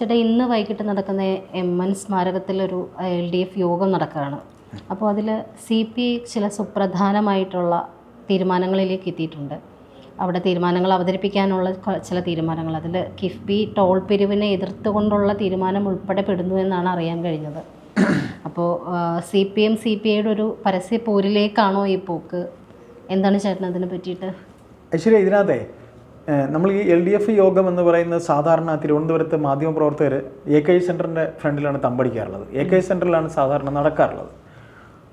ചേട്ടാ ഇന്ന് വൈകിട്ട് നടക്കുന്ന എം എൻ സ്മാരകത്തിലൊരു എൽ ഡി എഫ് യോഗം നടക്കുകയാണ്. അപ്പോൾ അതിൽ സി പി ഐ ചില സുപ്രധാനമായിട്ടുള്ള തീരുമാനങ്ങളിലേക്ക് എത്തിയിട്ടുണ്ട്. അവിടെ തീരുമാനങ്ങൾ അവതരിപ്പിക്കാനുള്ള ചില തീരുമാനങ്ങൾ. അതിൽ കിഫ്ബി ടോൾ പിരിവിനെ എതിർത്തുകൊണ്ടുള്ള തീരുമാനം ഉൾപ്പെടെ പെടുന്നു എന്നാണ് അറിയാൻ കഴിഞ്ഞത്. അപ്പോൾ C P M C P ഐയുടെ ഒരു പരസ്യ പോരിലേക്കാണോ ഈ പോക്ക്? എന്താണ് ചേട്ടൻ അതിനെ പറ്റിയിട്ട്? ഐശ്വര്യ ഇതിനകത്തെ നമ്മൾ ഈ എൽ ഡി എഫ് യോഗം എന്ന് പറയുന്ന സാധാരണ തിരുവനന്തപുരത്ത് മാധ്യമപ്രവർത്തകർ എ കെ സെന്ററിന്റെ ഫ്രണ്ടിലാണ് തമ്പടിക്കാറുള്ളത്. എ കെ സെന്ററിലാണ് സാധാരണ നടക്കാറുള്ളത്.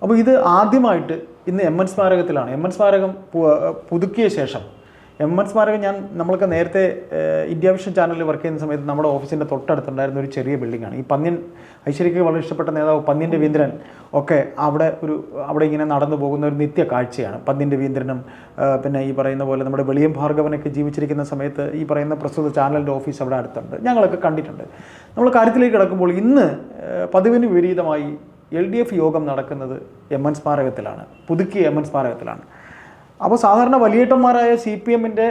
അപ്പോൾ ഇത് ആദ്യമായിട്ട് ഇന്ന് എം എൻ സ്മാരകത്തിലാണ്. എം എൻ സ്മാരകം പുതുക്കിയ ശേഷം എം എൻ സ്മാരകം ഞാൻ നമ്മൾക്ക് നേരത്തെ ഇന്ത്യ വിഷൻ ചാനലിൽ വർക്ക് ചെയ്യുന്ന സമയത്ത് നമ്മുടെ ഓഫീസിന്റെ തൊട്ടടുത്തുണ്ടായിരുന്ന ഒരു ചെറിയ ബിൽഡിങ്ങാണ് ഈ പന്ന്യൻ ഐശ്വര്യക്ക് വളരെ ഇഷ്ടപ്പെട്ട നേതാവ് പന്ന്യൻ രവീന്ദ്രൻ ഒക്കെ അവിടെ ഒരു അവിടെ ഇങ്ങനെ നടന്നു പോകുന്ന ഒരു നിത്യ കാഴ്ചയാണ്. പന്ന്യൻ രവീന്ദ്രനും പിന്നെ ഈ പറയുന്ന പോലെ നമ്മുടെ വെളിയം ഭാർഗവനൊക്കെ ജീവിച്ചിരിക്കുന്ന സമയത്ത് ഈ പറയുന്ന പ്രസ്തുത ചാനലിന്റെ ഓഫീസ് അവിടെ അടുത്തുണ്ട്. ഞങ്ങളൊക്കെ കണ്ടിട്ടുണ്ട്. നമ്മൾ കാര്യത്തിലേക്ക് കിടക്കുമ്പോൾ ഇന്ന് പതിവിന് വിപരീതമായി എൽ ഡി എഫ് യോഗം നടക്കുന്നത് എം എൻ സ്മാരകത്തിലാണ് പുതുക്കിയ എം എൻ സ്മാരകത്തിലാണ് അപ്പോൾ സാധാരണ വലിയേട്ടന്മാരായ സി പി എമ്മിന്റെ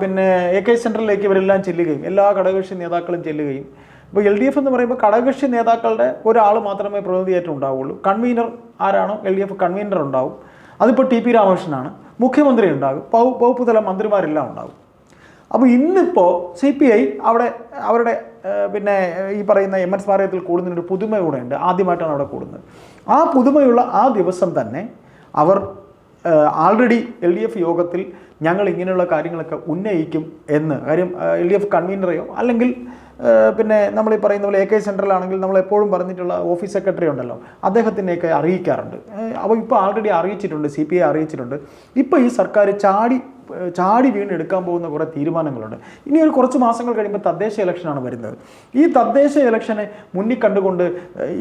പിന്നെ എ കെ സെന്ററിലേക്ക് ഇവരെല്ലാം ചെല്ലുകയും എല്ലാ ഘടകകക്ഷി നേതാക്കളും ചെല്ലുകയും. ഇപ്പോൾ എൽ ഡി എഫ് എന്ന് പറയുമ്പോൾ ഘടകകക്ഷി നേതാക്കളുടെ ഒരാൾ മാത്രമേ പ്രതിനിധിയായിട്ട് ഉണ്ടാവുള്ളൂ കൺവീനർ ആരാണോ എൽ ഡി എഫ് കൺവീനർ ഉണ്ടാവും. അതിപ്പോൾ ടി പി രാമകൃഷ്ണനാണ്. മുഖ്യമന്ത്രി ഉണ്ടാകും. വകുപ്പ് വകുപ്പ് തല മന്ത്രിമാരെല്ലാം ഉണ്ടാകും. അപ്പോൾ ഇന്നിപ്പോൾ സി പി ഐ അവിടെ അവരുടെ പിന്നെ ഈ പറയുന്ന എം എൻ സ്മാരകത്തിൽ കൂടുന്നതിനൊരു പുതുമ കൂടെ ഉണ്ട് ആദ്യമായിട്ടാണ് അവിടെ കൂടുന്നത്. ആ പുതുമയുള്ള ആ ദിവസം തന്നെ അവർ ആൾറെഡി എൽ ഡി എഫ് യോഗത്തിൽ ഞങ്ങൾ ഇങ്ങനെയുള്ള കാര്യങ്ങളൊക്കെ ഉന്നയിക്കും എന്ന്. കാര്യം എൽ ഡി എഫ് കൺവീനറെയോ അല്ലെങ്കിൽ പിന്നെ നമ്മൾ ഈ പറയുന്ന പോലെ എ കെ സെൻട്രലാണെങ്കിൽ നമ്മൾ എപ്പോഴും പറഞ്ഞിട്ടുള്ള ഓഫീസ് സെക്രട്ടറി ഉണ്ടല്ലോ അദ്ദേഹത്തിനെയൊക്കെ അറിയിക്കാറുണ്ട്. അപ്പോൾ ഇപ്പോൾ ആൾറെഡി അറിയിച്ചിട്ടുണ്ട് സി പി ഐ അറിയിച്ചിട്ടുണ്ട്. ഇപ്പോൾ ഈ സർക്കാർ ചാടി ചാടി വീണ് എടുക്കാൻ പോകുന്ന കുറേ തീരുമാനങ്ങളുണ്ട്. ഇനി ഒരു കുറച്ച് മാസങ്ങൾ കഴിയുമ്പോൾ തദ്ദേശ ഇലക്ഷനാണ് വരുന്നത്. ഈ തദ്ദേശ ഇലക്ഷനെ മുന്നിൽ കണ്ടുകൊണ്ട്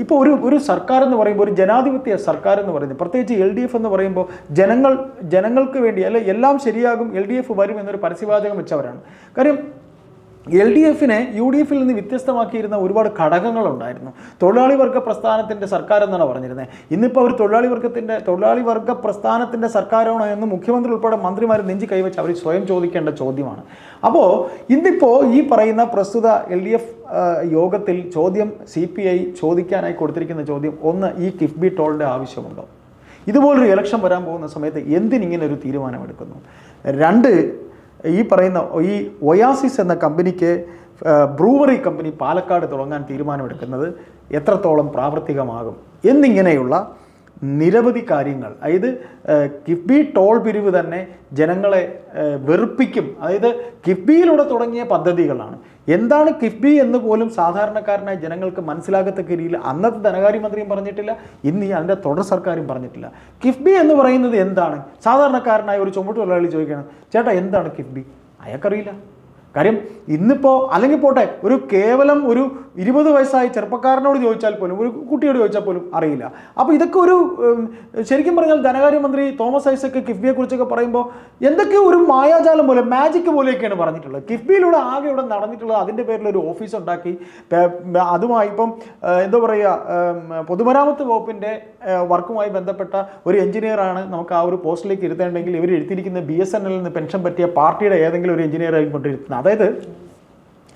ഇപ്പോൾ ഒരു ഒരു സർക്കാർ എന്ന് പറയുമ്പോൾ ഒരു ജനാധിപത്യ സർക്കാർ എന്ന് പറയുന്നത് പ്രത്യേകിച്ച് എൽ ഡി എഫ് എന്ന് പറയുമ്പോൾ ജനങ്ങൾ ജനങ്ങൾക്ക് വേണ്ടി അല്ലെ എല്ലാം ശരിയാകും എൽ ഡി എഫ് വരും എന്നൊരു പരസ്യവാചകം വെച്ചവരാണ്. കാര്യം എൽ ഡി എഫിനെ യു ഡി എഫിൽ നിന്ന് വ്യത്യസ്തമാക്കിയിരുന്ന ഒരുപാട് ഘടകങ്ങളുണ്ടായിരുന്നു. തൊഴിലാളി വർഗ പ്രസ്ഥാനത്തിന്റെ സർക്കാർ എന്നാണ് പറഞ്ഞിരുന്നത് ഇന്നിപ്പോൾ അവർ തൊഴിലാളി വർഗത്തിന്റെ തൊഴിലാളി വർഗ പ്രസ്ഥാനത്തിന്റെ സർക്കാരാണോ എന്ന് മുഖ്യമന്ത്രി ഉൾപ്പെടെ മന്ത്രിമാർ നെഞ്ചി കൈവച്ച് അവർ സ്വയം ചോദിക്കേണ്ട ചോദ്യമാണ്. അപ്പോൾ ഇന്നിപ്പോൾ ഈ പറയുന്ന പ്രസ്തുത എൽ ഡി എഫ് യോഗത്തിൽ ചോദ്യം സി പി ഐ ചോദിക്കാനായി കൊടുത്തിരിക്കുന്ന ചോദ്യം ഒന്ന് ഈ കിഫ്ബി ടോളിന്റെ ആവശ്യമുണ്ടോ? ഇതുപോലൊരു ഇലക്ഷൻ വരാൻ പോകുന്ന സമയത്ത് എന്തിനിങ്ങനെ ഒരു തീരുമാനമെടുക്കുന്നു? രണ്ട് ഈ പറയുന്ന ഈ ഒയാസിസ് എന്ന കമ്പനിക്ക് ബ്രൂവറി കമ്പനി പാലക്കാട് തുടങ്ങാൻ തീരുമാനമെടുക്കുന്നത് എത്രത്തോളം പ്രാവർത്തികമാകും എന്നിങ്ങനെയുള്ള നിരവധി കാര്യങ്ങൾ. അതായത് കിഫ്ബി ടോൾ പിരിവ് തന്നെ ജനങ്ങളെ വെറുപ്പിക്കും. അതായത് കിഫ്ബിയിലൂടെ തുടങ്ങിയ പദ്ധതികളാണ്. എന്താണ് കിഫ്ബി എന്ന് പോലും സാധാരണക്കാരനായ ജനങ്ങൾക്ക് മനസ്സിലാകത്തക്ക രീതിയിൽ അന്നത്തെ ധനകാര്യമന്ത്രിയും പറഞ്ഞിട്ടില്ല ഇന്ന് അതിന്റെ തുടർ സർക്കാരും പറഞ്ഞിട്ടില്ല. കിഫ്ബി എന്ന് പറയുന്നത് എന്താണ്? സാധാരണക്കാരനായ ഒരു ചുമട്ട് തൊഴിലാളി ചോദിക്കണം ചേട്ടാ എന്താണ് കിഫ്ബി? അയാൾക്കറിയില്ല. കാര്യം ഇന്നിപ്പോൾ അല്ലെങ്കിൽ പോട്ടെ ഒരു കേവലം ഒരു ഇരുപത് വയസ്സായ ചെറുപ്പക്കാരനോട് ചോദിച്ചാൽ പോലും ഒരു കുട്ടിയോട് ചോദിച്ചാൽ പോലും അറിയില്ല. അപ്പോൾ ഇതൊക്കെ ഒരു ശരിക്കും പറഞ്ഞാൽ ധനകാര്യമന്ത്രി തോമസ് ഐസക്ക് കിഫ്ബിയെക്കുറിച്ചൊക്കെ പറയുമ്പോൾ എന്തൊക്കെ ഒരു മായാജാലം പോലെ മാജിക് പോലെയൊക്കെയാണ് പറഞ്ഞിട്ടുള്ളത്. കിഫ്ബിയിലൂടെ ആകെ ഇവിടെ നടന്നിട്ടുള്ളത് അതിന്റെ പേരിൽ ഒരു ഓഫീസ് ഉണ്ടാക്കി. അതുമായി ഇപ്പം എന്താ പറയുക പൊതുമരാമത്ത് വകുപ്പിന്റെ വർക്കുമായി ബന്ധപ്പെട്ട ഒരു എഞ്ചിനീയറാണ് നമുക്ക് ആ ഒരു പോസ്റ്റിലേക്ക് ഇരുത്തേണ്ടെങ്കിൽ ഇവർ എഴുതിയിരിക്കുന്ന ബി എസ് എൻ എല്ലിൽ നിന്ന് പെൻഷൻ പറ്റിയ പാർട്ടിയുടെ ഏതെങ്കിലും ഒരു എഞ്ചിനീയറായി കൊണ്ടിരുത്തുന്നത് അതായത്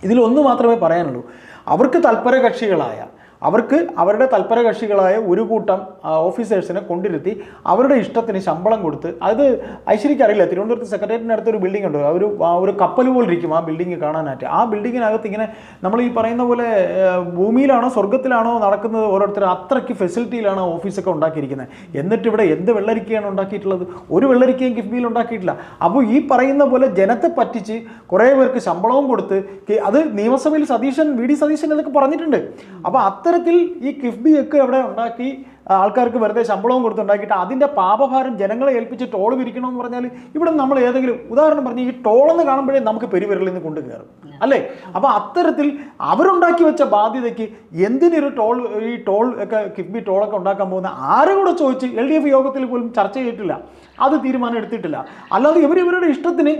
ഇതിലൊന്ന് മാത്രമേ പറയാനുള്ളൂ. അവർക്ക് തൽപര കക്ഷികളായ അവർക്ക് അവരുടെ തൽപര കക്ഷികളായ ഒരു കൂട്ടം ഓഫീസേഴ്സിനെ കൊണ്ടിരുത്തി അവരുടെ ഇഷ്ടത്തിന് ശമ്പളം കൊടുത്ത് അത് ഐശ്വര്യക്ക് അറിയില്ല തിരുവനന്തപുരത്ത് സെക്രട്ടേറിയറ്റിന് അടുത്ത് ഒരു ബിൽഡിംഗ് ഉണ്ട്. ഒരു ഒരു കപ്പൽ പോലെ ഇരിക്കും ആ ബിൽഡിംഗ് കാണാനായിട്ട്. ആ ബിൽഡിങ്ങിനകത്ത് ഇങ്ങനെ നമ്മൾ ഈ പറയുന്ന പോലെ ഭൂമിയിലാണോ സ്വർഗത്തിലാണോ നടക്കുന്നത് ഓരോരുത്തർ അത്രയ്ക്ക് ഫെസിലിറ്റിയിലാണ് ഓഫീസൊക്കെ ഉണ്ടാക്കിയിരിക്കുന്നത്. എന്നിട്ട് ഇവിടെ എന്ത് വെള്ളരിക്കയാണ് ഉണ്ടാക്കിയിട്ടുള്ളത്? ഒരു വെള്ളരിക്കയും കിഫ്ബിയിൽ ഉണ്ടാക്കിയിട്ടില്ല. അപ്പോൾ ഈ പറയുന്ന പോലെ ജനത്തെ പറ്റിച്ച് കുറേ പേർക്ക് ശമ്പളവും കൊടുത്ത് അത് നിയമസഭയിൽ സതീശൻ വി ഡി സതീശൻ എന്നൊക്കെ പറഞ്ഞിട്ടുണ്ട്. അപ്പോൾ അത്തരത്തിൽ ഈ കിഫ്ബിയൊക്കെ അവിടെ ഉണ്ടാക്കി ആൾക്കാർക്ക് വെറുതെ ശമ്പളവും കൊടുത്തുണ്ടാക്കിയിട്ട് അതിന്റെ പാപഭാരം ജനങ്ങളെ ഏൽപ്പിച്ച് ടോൾ പിരിക്കണമെന്ന് പറഞ്ഞാൽ ഇവിടെ നമ്മൾ ഏതെങ്കിലും ഉദാഹരണം പറഞ്ഞ് ഈ ടോളെന്ന് കാണുമ്പോഴേ നമുക്ക് പെരുവിരലിൽ നിന്ന് കൊണ്ടു കയറും അല്ലേ? അപ്പോൾ അത്തരത്തിൽ അവരുണ്ടാക്കി വെച്ച ബാധ്യതയ്ക്ക് എന്തിനൊരു ടോൾ ഈ ടോൾ ഒക്കെ കിഫ്ബി ടോളൊക്കെ ഉണ്ടാക്കാൻ പോകുന്ന ആരും കൂടെ ചോദിച്ച് എൽ യോഗത്തിൽ പോലും ചർച്ച ചെയ്തിട്ടില്ല. അത് തീരുമാനം എടുത്തിട്ടില്ല. അല്ലാതെ ഇവർ ഇവരുടെ ഇഷ്ടത്തിന്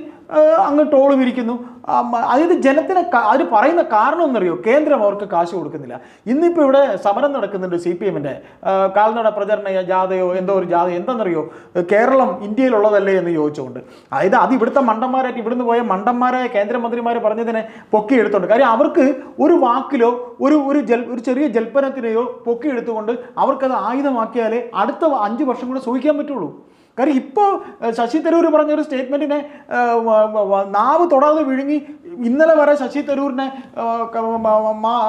അങ്ങ് ടോൾ വിരിക്കുന്നു അതായത് ജനത്തിന് അവർ പറയുന്ന കാരണം ഒന്നറിയോ കേന്ദ്രം അവർക്ക് കാശ് കൊടുക്കുന്നില്ല. ഇന്നിപ്പോൾ ഇവിടെ സമരം നടക്കുന്നുണ്ട് സി പി എമ്മിന്റെ കാൽനട പ്രചരണ ജാഥയോ എന്തോ ഒരു ജാഥ എന്താണെന്നറിയോ കേരളം ഇന്ത്യയിലുള്ളതല്ലേ എന്ന് ചോദിച്ചുകൊണ്ട്. അതായത് അത് ഇവിടുത്തെ മണ്ടന്മാരായിട്ട് ഇവിടുന്ന് പോയ മണ്ടന്മാരായ കേന്ദ്രമന്ത്രിമാർ പറഞ്ഞതിനെ പൊക്കിയെടുത്തുണ്ട് കാര്യം അവർക്ക് ഒരു വാക്കിലോ ഒരു ഒരു ജൽ ഒരു ചെറിയ ജൽപ്പനത്തിനെയോ പൊക്കിയെടുത്തുകൊണ്ട് അവർക്കത് ആയുധമാക്കിയാലേ അടുത്ത അഞ്ച് വർഷം കൂടെ സൂഹിക്കാൻ പറ്റുള്ളൂ. കാര്യം ഇപ്പോൾ ശശി തരൂർ പറഞ്ഞൊരു സ്റ്റേറ്റ്മെന്റിനെ നാവ് തൊടാതെ വിഴുങ്ങി ഇന്നലെ വരെ ശശി തരൂരിനെ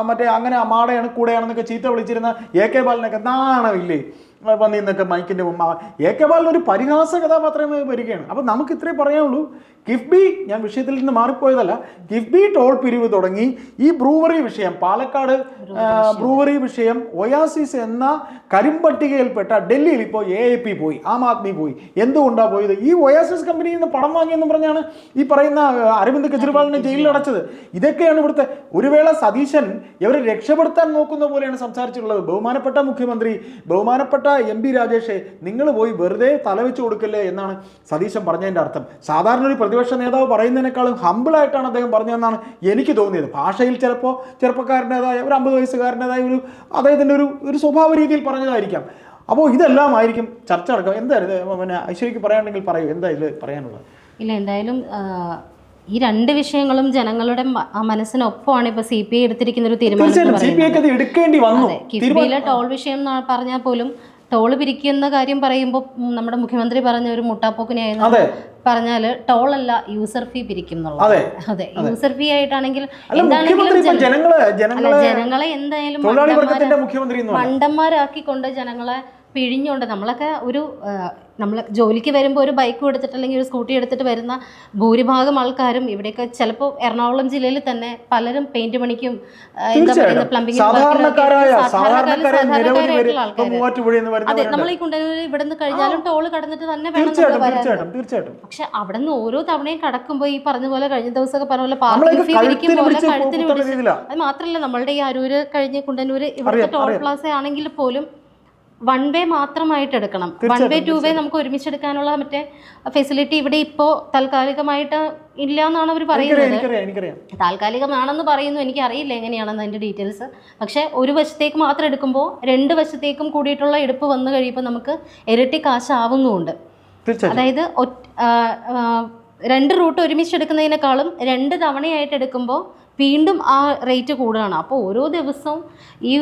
മറ്റേ അങ്ങനെ മാടയാണ് കൂടെയാണെന്നൊക്കെ ചീത്ത വിളിച്ചിരുന്ന എ കെ ബാലിനൊക്കെ നാണമില്ലേ? വന്നിന്നൊക്കെ മൈക്കിന്റെ മുമ്പ്. എ കെ ബാലിനൊരു പരിഹാസ കഥാപാത്രമേ വരികയാണ്. അപ്പം നമുക്ക് ഇത്രേ പറയാനുള്ളൂ. കിഫ്ബി ഞാൻ വിഷയത്തിൽ നിന്ന് മാറിപ്പോയതല്ല. കിഫ്ബി ടോൾ പിരിവ് തുടങ്ങി. ഈ ബ്രൂവറി വിഷയം പാലക്കാട് ബ്രൂവറി വിഷയം. ഒയാസിസ് എന്ന കരിമ്പട്ടികയിൽപ്പെട്ട ഡൽഹിയിൽ ഇപ്പോൾ എ എ പി പോയി ആം ആദ്മി പോയി. എന്തുകൊണ്ടാണ് പോയത്? ഈ ഒയാസിസ് കമ്പനിയിൽ നിന്ന് പണം വാങ്ങിയെന്ന് പറഞ്ഞാണ് ഈ പറയുന്ന അരവിന്ദ് കെജ്രിവാളിനെ ജയിലിൽ അടച്ചത് ഇതൊക്കെയാണ് ഇവിടുത്തെ ഒരു വേള സതീശൻ ഇവരെ രക്ഷപ്പെടുത്താൻ നോക്കുന്ന പോലെയാണ് സംസാരിച്ചിട്ടുള്ളത്. ബഹുമാനപ്പെട്ട മുഖ്യമന്ത്രി ബഹുമാനപ്പെട്ട എം പി രാജേഷെ നിങ്ങൾ പോയി വെറുതെ തലവെച്ച് കൊടുക്കല്ലേ എന്നാണ് സതീശൻ പറഞ്ഞതിന്റെ അർത്ഥം. സാധാരണ ഒരു പ്രതിപക്ഷ നേതാവ് പറയുന്നതിനേക്കാളും ഹമ്പിളായിട്ടാണ് അദ്ദേഹം പറഞ്ഞതെന്നാണ് എനിക്ക് തോന്നിയത്. ഭാഷയിൽ ചിലപ്പോൾ ചെറുപ്പക്കാരന്റെതായ ഒരു അമ്പത് വയസ്സുകാരന്റെതായ ഒരു അദ്ദേഹത്തിന്റെ ഒരു ഒരു സ്വഭാവ രീതിയിൽ പറഞ്ഞതായിരിക്കാം. അപ്പോൾ ഇതെല്ലാം ആയിരിക്കും ചർച്ച നടക്കുക. എന്തായിരുന്നു പിന്നെ ഐശ്വര്യക്ക് പറയാനുണ്ടെങ്കിൽ പറയൂ. എന്താ ഇതിൽ പറയാനുള്ളത്? ഇല്ല എന്തായാലും ഈ രണ്ട് വിഷയങ്ങളും ജനങ്ങളുടെ മനസ്സിനൊപ്പമാണ് ഇപ്പൊ സി പി ഐ എടുത്തിരിക്കുന്ന ഒരു തീരുമാനം കിഫ്ബിയിലെ ടോൾ വിഷയം പറഞ്ഞാൽ പോലും ടോൾ പിരിക്കുന്ന കാര്യം പറയുമ്പോൾ നമ്മുടെ മുഖ്യമന്ത്രി പറഞ്ഞ ഒരു മുട്ടാപ്പോക്കിനെയായിരുന്നു പറഞ്ഞാൽ പറഞ്ഞാൽ ടോൾ അല്ല യൂസർ ഫീ പിരിക്കും അതെ. അതെ. യൂസർ ഫീ ആയിട്ടാണെങ്കിൽ ജനങ്ങൾ എന്തായാലും മണ്ടന്മാരാക്കിക്കൊണ്ട് ജനങ്ങളെ പിഴിഞ്ഞുകൊണ്ട് നമ്മളൊക്കെ ഒരു നമ്മൾ ജോലിക്ക് വരുമ്പോൾ ഒരു ബൈക്ക് എടുത്തിട്ട് അല്ലെങ്കിൽ ഒരു സ്കൂട്ടി എടുത്തിട്ട് വരുന്ന ഭൂരിഭാഗം ആൾക്കാരും ഇവിടെയൊക്കെ ചിലപ്പോൾ എറണാകുളം ജില്ലയിൽ തന്നെ പലരും പെയിന്റ് പണിക്കും എന്താ പ്ലംബിംഗ് അതെ നമ്മൾ ഈ കുണ്ടന്നൂർ ഇവിടെ നിന്ന് കഴിഞ്ഞാലും ടോൾ കടന്നിട്ട് തന്നെ വേണം തീർച്ചയായിട്ടും പക്ഷെ അവിടെ നിന്ന് ഓരോ തവണയും കടക്കുമ്പോൾ ഈ പറഞ്ഞ പോലെ കഴിഞ്ഞ ദിവസമൊക്കെ പറഞ്ഞ പോലെ പാർക്കിംഗ് ഫീ പോലെ കഴുത്തിന് പിടിച്ച്. അത് മാത്രമല്ല നമ്മളുടെ ഈ അരൂര് കഴിഞ്ഞ കുണ്ടന്നൂര് ഇവിടുത്തെ ടോൾ. പ്ലാസ ആണെങ്കിൽ പോലും വൺ വേ മാത്രമായിട്ട് എടുക്കണം. വൺ വേ ടു വേ നമുക്ക് ഒരുമിച്ച് എടുക്കാനുള്ള മറ്റേ ഫെസിലിറ്റി ഇവിടെ ഇപ്പോൾ താൽക്കാലികമായിട്ട് ഇല്ല എന്നാണ് അവർ പറയുന്നത് താൽക്കാലികമാണെന്ന് പറയുന്നു എനിക്ക് അറിയില്ല എങ്ങനെയാണെന്ന് അതിന്റെ ഡീറ്റെയിൽസ് പക്ഷേ ഒരു വശത്തേക്ക് മാത്രം എടുക്കുമ്പോൾ രണ്ട് വശത്തേക്കും കൂടിയിട്ടുള്ള എടുപ്പ് വന്നു കഴിയുമ്പോൾ നമുക്ക് ഇരട്ടി കാശാവുന്നുമുണ്ട്. അതായത് രണ്ട് റൂട്ട് ഒരുമിച്ച് എടുക്കുന്നതിനേക്കാളും രണ്ട് തവണയായിട്ട് എടുക്കുമ്പോൾ വീണ്ടും ആ റേറ്റ് കൂടുകയാണ്. അപ്പോൾ ഓരോ ദിവസവും ഈ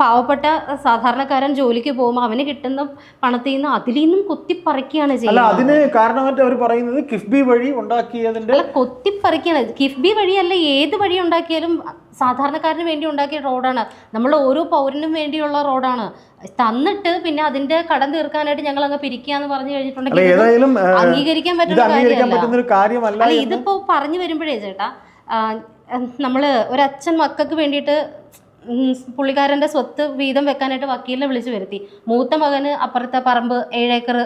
പാവപ്പെട്ട സാധാരണക്കാരൻ ജോലിക്ക് പോകുമ്പോൾ അവന് കിട്ടുന്ന പണത്തിൽ നിന്ന് അതിൽ നിന്നും കൊത്തിപ്പറിക്കുകയാണ് ചെയ്യുന്നത്. അതിന് കാരണമായിട്ട് അവർ പറയുന്നത് കിഫ്ബി വഴി ഉണ്ടാക്കിയതിന്റെ അല്ല കൊത്തിപ്പറിക്കുകയാണ്. കിഫ്ബി വഴിയല്ല ഏത് വഴി ഉണ്ടാക്കിയാലും സാധാരണക്കാരന് വേണ്ടി ഉണ്ടാക്കിയ റോഡാണ്. നമ്മൾ ഓരോ പൗരനും വേണ്ടിയുള്ള റോഡാണ്. തന്നിട്ട് പിന്നെ അതിന്റെ കടം തീർക്കാനായിട്ട് ഞങ്ങൾ അങ്ങ് പിരിക്കുക എന്ന് പറഞ്ഞു കഴിഞ്ഞിട്ടുണ്ടെങ്കിൽ അംഗീകരിക്കാൻ പറ്റുന്ന കാര്യമല്ല. ഇതിപ്പോ പറഞ്ഞു വരുമ്പോഴേ ചേട്ടാ നമ്മൾ ഒരച്ഛൻ മക്കൾക്ക് വേണ്ടിയിട്ട് പുള്ളിക്കാരന്റെ സ്വത്ത് വീതം വെക്കാനായിട്ട് വക്കീലിനെ വിളിച്ചു വരുത്തി. മൂത്ത മകന് അപ്പുറത്തെ പറമ്പ് ഏഴേക്കർ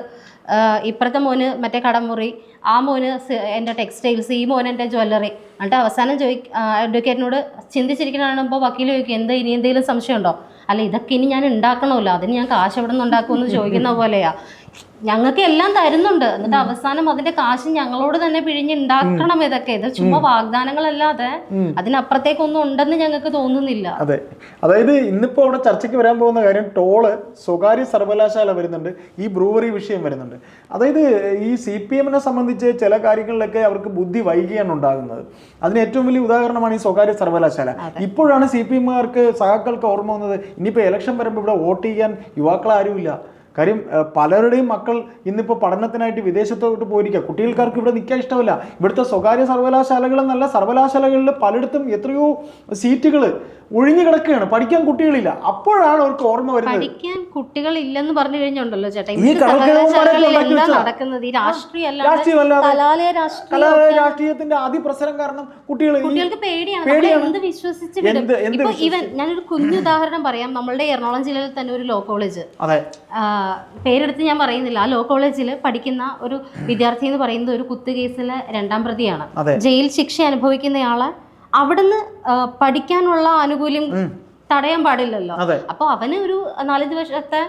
ഇപ്പുറത്തെ മോന് മറ്റേ കടമുറി ആ മോന് എന്റെ ടെക്സ്റ്റൈൽസ് ഈ മോൻ എന്റെ ജ്വല്ലറി. എന്നിട്ട് അവസാനം ചോദി അഡ്വക്കേറ്റിനോട് ചിന്തിച്ചിരിക്കുന്ന കാണുമ്പോൾ വക്കീൽ ചോദിക്കും എന്താ ഇനി എന്തെങ്കിലും സംശയമുണ്ടോ? അല്ല ഇതൊക്കെ ഇനി ഞാൻ ഉണ്ടാക്കണമല്ലോ അതിന് ഞാൻ കാശ് എവിടെ നിന്ന് ഉണ്ടാക്കുമെന്ന് ചോദിക്കുന്ന പോലെയാ. ഞങ്ങൾക്ക് എല്ലാം തരുന്നുണ്ട്. എന്നിട്ട് അവസാനം അതിന്റെ കാശ് ഞങ്ങളോട് തന്നെ പിഴിഞ്ഞുണ്ടാക്കണം ഇതൊക്കെ. ഇത് ചുമ്മാ വാഗ്ദാനങ്ങളല്ലാതെ അതിനപ്പുറത്തേക്കൊന്നും ഉണ്ടെന്ന് ഞങ്ങൾക്ക് തോന്നുന്നില്ല. അതെ. അതായത് ഇന്നിപ്പോ അവിടെ ചർച്ചയ്ക്ക് വരാൻ പോകുന്ന കാര്യം ടോൾ സ്വകാര്യ സർവകലാശാല വരുന്നുണ്ട്. ഈ ബ്രൂവറി വിഷയം വരുന്നുണ്ട്. അതായത് ഈ സി പി എമ്മിനെ സംബന്ധിച്ച് ചില കാര്യങ്ങളിലൊക്കെ അവർക്ക് ബുദ്ധി വൈകിയാണ് ഉണ്ടാകുന്നത്. അതിന് ഏറ്റവും വലിയ ഉദാഹരണമാണ് ഈ സ്വകാര്യ സർവകലാശാല. ഇപ്പോഴാണ് സി പി എമ്മുകാർക്ക് സഹാക്കൾക്ക് ഓർമ്മ വന്നത് ഇനിയിപ്പോൾ ഇലക്ഷൻ വരുമ്പോൾ ഇവിടെ വോട്ട് ചെയ്യാൻ യുവാക്കൾ ആരുമില്ല കാര്യം പലരുടെയും മക്കൾ ഇന്നിപ്പോൾ പഠനത്തിനായിട്ട് വിദേശത്തോട്ട് പോയിരിക്കുക കുട്ടികൾക്കാർക്ക് ഇവിടെ നിൽക്കാൻ ഇഷ്ടമല്ല. ഇവിടുത്തെ സ്വകാര്യ സർവകലാശാലകളെന്നല്ല നല്ല സർവകലാശാലകളിൽ പലയിടത്തും എത്രയോ സീറ്റുകൾ ഒഴിഞ്ഞു കിടക്കുകയാണ്. പഠിക്കാൻ കുട്ടികളില്ല. അപ്പോഴാണ് അവർക്ക് ഓർമ്മ വരുന്നത്. പഠിക്കാൻ കുട്ടികൾ ഇല്ലെന്ന് പറഞ്ഞു കഴിഞ്ഞുണ്ടല്ലോ ചേട്ടാ. ഈ. നടക്കുന്നത്? ഈ രാഷ്ട്രീയ രാഷ്ട്രീയത്തിന്റെ അതിപ്രസരം കാരണം കുട്ടികൾ കുട്ടികൾക്ക് പേടിയാണ്. എന്ത് വിശ്വസിച്ച് ഇപ്പൊ ഇവൻ ഞാനൊരു കുഞ്ഞു ഉദാഹരണം പറയാം. നമ്മളുടെ എറണാകുളം ജില്ലയിൽ തന്നെ ഒരു ലോ കോളേജ്. അതെ. പേരെടുത്ത് ഞാൻ പറയുന്നില്ല. ആ ലോ കോളേജിൽ പഠിക്കുന്ന ഒരു വിദ്യാർത്ഥി എന്ന് പറയുന്നത് ഒരു കുത്തു കേസിലെ രണ്ടാം പ്രതിയാണ്. ജയിൽ ശിക്ഷ അനുഭവിക്കുന്നയാളെ അവിടുന്ന് പഠിക്കാനുള്ള ആനുകൂല്യം തടയാൻ പാടില്ലല്ലോ. അപ്പൊ അവന് ഒരു നാലഞ്ച് വർഷത്തെ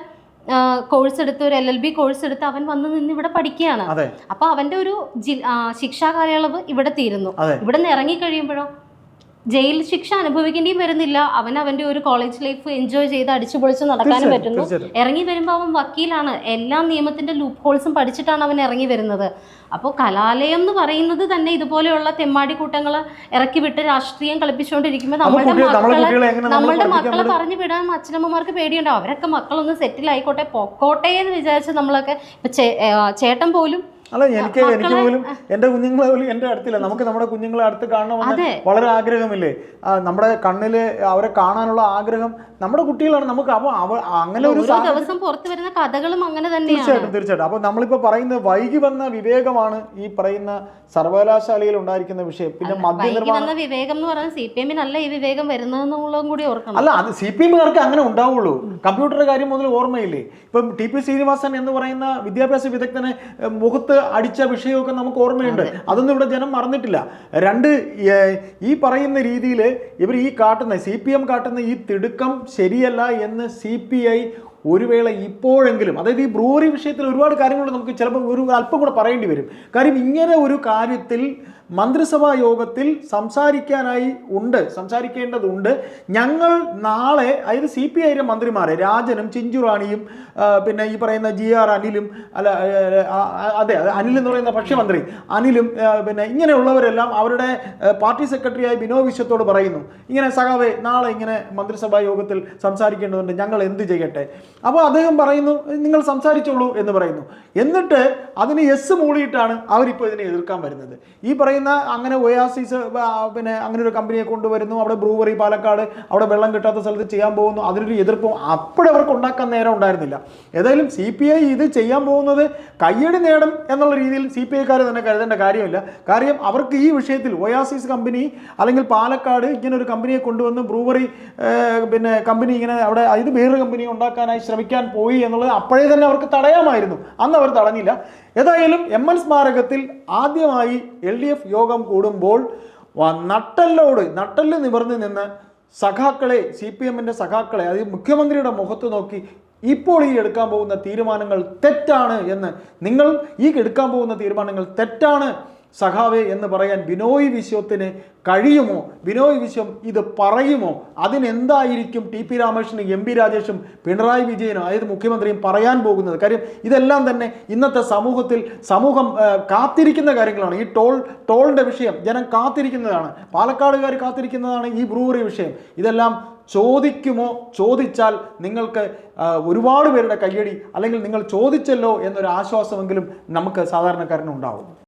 കോഴ്സ് എടുത്ത് ഒരു എൽ എൽ ബി കോഴ്സ് എടുത്ത് അവൻ വന്ന് നിന്ന് ഇവിടെ പഠിക്കുകയാണ്. അപ്പൊ അവന്റെ ഒരു ശിക്ഷാ കാലയളവ് ഇവിടെ തീരുന്നു. ഇവിടെ നിന്ന് ഇറങ്ങി കഴിയുമ്പോഴോ ജയിൽ ശിക്ഷ അനുഭവിക്കേണ്ടിയും വരുന്നില്ല. അവൻ അവന്റെ ഒരു കോളേജ് ലൈഫ് എൻജോയ് ചെയ്ത് അടിച്ചു പൊളിച്ച് നടക്കാനും പറ്റുന്നു. ഇറങ്ങി വരുമ്പോൾ അവൻ വക്കീലാണ്. എല്ലാ നിയമത്തിന്റെ ലൂപ്പ് ഹോൾസും പഠിച്ചിട്ടാണ് അവൻ ഇറങ്ങി വരുന്നത്. അപ്പോൾ കലാലയം എന്ന് പറയുന്നത് തന്നെ ഇതുപോലെയുള്ള തെമ്മാടി കൂട്ടങ്ങൾ ഇറക്കി വിട്ട് രാഷ്ട്രീയം കളിപ്പിച്ചുകൊണ്ടിരിക്കുമ്പോൾ നമ്മളുടെ മക്കളെ നമ്മളുടെ മക്കളെ? പറഞ്ഞു വിടാൻ അച്ഛനമ്മമാർക്ക് പേടിയുണ്ടാവും അവരൊക്കെ മക്കളൊന്ന് സെറ്റിൽ ആയിക്കോട്ടെ പൊക്കോട്ടെ എന്ന് വിചാരിച്ച് നമ്മളൊക്കെ ഇപ്പൊ ചേട്ടൻ പോലും അല്ല എനിക്ക് എനിക്ക് പോലും എന്റെ കുഞ്ഞുങ്ങളെ പോലും എന്റെ അടുത്തില്ല. നമുക്ക് നമ്മുടെ കുഞ്ഞുങ്ങളെ അടുത്ത് കാണണമെന്ന്. വളരെ ആഗ്രഹമില്ലേ. നമ്മുടെ കണ്ണിൽ അവരെ കാണാനുള്ള ആഗ്രഹം നമ്മുടെ കുട്ടികളാണ് നമുക്ക്. അപ്പൊ അങ്ങനെ ഒരു ദിവസം പുറത്തു വരുന്ന കഥകളും അങ്ങനെ തന്നെ തീർച്ചയായിട്ടും തീർച്ചയായിട്ടും. അപ്പൊ നമ്മളിപ്പോ പറയുന്നത് വൈകി വന്ന വിവേകമാണ് ഈ പറയുന്ന സർവകലാശാലയിൽ ഉണ്ടായിരിക്കുന്ന വിഷയം. പിന്നെ മദ്യനിർമ്മാണം വിവേകം എന്ന് പറയുന്നത് സി പി എമ്മിനല്ല ഈ വിവേകം വരുന്നതെന്നുള്ളതും കൂടി ഓർക്കണം. അല്ല അത് സി പി എമ്മുകാർക്ക് അങ്ങനെ ഉണ്ടാവുള്ളൂ. കമ്പ്യൂട്ടറുടെ കാര്യം മുതൽ ഓർമ്മയില്ലേ? ഇപ്പം ടി പി ശ്രീനിവാസൻ എന്ന് പറയുന്ന വിദ്യാഭ്യാസ വിദഗ്ധനെ മുഖത്ത് അടിച്ച വിഷയമൊക്കെ നമുക്ക് ഓർമ്മയുണ്ട്. അതൊന്നും ഇവിടെ ജനം മറന്നിട്ടില്ല. രണ്ട് ഈ പറയുന്ന രീതിയിൽ ഇവർ ഈ കാട്ടുന്ന സി പി എം കാട്ടുന്ന ഈ തിടുക്കം ശരിയല്ല എന്ന് സി പി ഐ ഒരു വേള ഇപ്പോഴെങ്കിലും അതായത് ഈ ബ്രൂവറി വിഷയത്തിൽ ഒരുപാട് കാര്യങ്ങൾ നമുക്ക് ചിലപ്പോൾ ഒരു അല്പം കൂടെ പറയേണ്ടി വരും. കാര്യം ഇങ്ങനെ ഒരു കാര്യത്തിൽ മന്ത്രിസഭാ യോഗത്തിൽ സംസാരിക്കാനായി ഉണ്ട് സംസാരിക്കേണ്ടതുണ്ട്. ഞങ്ങൾ നാളെ അതായത് സി പി ഐയിലെ മന്ത്രിമാരെ രാജനും ചിഞ്ചുറാണിയും പിന്നെ ഈ പറയുന്ന ജി ആർ അനിലും അല്ല അതെ അനിൽ എന്ന് പറയുന്ന ഭക്ഷ്യമന്ത്രി അനിലും പിന്നെ ഇങ്ങനെയുള്ളവരെല്ലാം അവരുടെ പാർട്ടി സെക്രട്ടറിയായ ബിനോ വിശ്വത്തോട് പറയുന്നു. ഇങ്ങനെ സഖാവേ നാളെ ഇങ്ങനെ മന്ത്രിസഭാ യോഗത്തിൽ സംസാരിക്കേണ്ടതുണ്ട്. ഞങ്ങൾ എന്ത് ചെയ്യട്ടെ? അപ്പോൾ അദ്ദേഹം പറയുന്നു നിങ്ങൾ സംസാരിച്ചോളൂ എന്ന് പറയുന്നു. എന്നിട്ട് അതിന് എസ് മൂളിയിട്ടാണ് അവരിപ്പോൾ ഇതിനെ എതിർക്കാൻ വരുന്നത്. ഈ പറയുന്ന അങ്ങനെ ഒയാസിസ് പിന്നെ അങ്ങനെ ഒരു കമ്പനിയെ കൊണ്ടുവരുന്നു. അവിടെ ബ്രൂവറി പാലക്കാട് അവിടെ വെള്ളം കിട്ടാത്ത സ്ഥലത്ത് ചെയ്യാൻ പോകുന്നു. അതിനൊരു എതിർപ്പും അപ്പോഴവർക്ക് ഉണ്ടാക്കാൻ നേരം ഉണ്ടായിരുന്നില്ല. ഏതായാലും സി പി ഐ ഇത് ചെയ്യാൻ പോകുന്നത് കയ്യടി നേടും എന്നുള്ള രീതിയിൽ സി പി ഐക്കാർ തന്നെ കരുതേണ്ട കാര്യമില്ല. കാര്യം അവർക്ക് ഈ വിഷയത്തിൽ ഒയാസിസ് കമ്പനി അല്ലെങ്കിൽ പാലക്കാട് ഇങ്ങനെ ഒരു കമ്പനിയെ കൊണ്ടുവന്ന് ബ്രൂവറി പിന്നെ കമ്പനി ഇങ്ങനെ അവിടെ ഇത് വേറൊരു കമ്പനി ഉണ്ടാക്കാനായി ശ്രമിക്കാൻ പോയി എന്നുള്ളത് അപ്പോഴേ തന്നെ അവർക്ക് തടയാമായിരുന്നു. അന്ന് അവർ തടഞ്ഞില്ല. ഏതായാലും എം എൻ സ്മാരകത്തിൽ ആദ്യമായി എൽ ഡി എഫ് യോഗം കൂടുമ്പോൾ നട്ടല്ലോട് നട്ടല്ല് നിവർന്ന് നിന്ന് സഖാക്കളെ സി പി എമ്മിന്റെ സഖാക്കളെ അത് മുഖ്യമന്ത്രിയുടെ മുഖത്ത് നോക്കി ഇപ്പോൾ ഈ എടുക്കാൻ പോകുന്ന തീരുമാനങ്ങൾ തെറ്റാണ് എന്ന് നിങ്ങൾ ഈ എടുക്കാൻ പോകുന്ന തീരുമാനങ്ങൾ തെറ്റാണ് സഖാവേ എന്ന് പറയാൻ ബിനോയ് വിശ്വത്തിന് കഴിയുമോ? ബിനോയ് വിശ്വം ഇത് പറയുമോ? അതിനെന്തായിരിക്കും ടി പി രാമകൃഷ്ണനും എം പി രാജേഷും പിണറായി വിജയനും അതായത് മുഖ്യമന്ത്രിയും പറയാൻ പോകുന്നത്? കാര്യം ഇതെല്ലാം തന്നെ ഇന്നത്തെ സമൂഹത്തിൽ സമൂഹം കാത്തിരിക്കുന്ന കാര്യങ്ങളാണ്. ഈ ടോൾ ടോളിന്റെ വിഷയം ജനം കാത്തിരിക്കുന്നതാണ്. പാലക്കാടുകാർ കാത്തിരിക്കുന്നതാണ് ഈ ബ്രൂവറി വിഷയം. ഇതെല്ലാം ചോദിക്കുമോ? ചോദിച്ചാൽ നിങ്ങൾക്ക് ഒരുപാട് പേരുടെ കയ്യടി അല്ലെങ്കിൽ നിങ്ങൾ ചോദിച്ചല്ലോ എന്നൊരു ആശ്വാസമെങ്കിലും നമുക്ക് സാധാരണക്കാരനുണ്ടാവും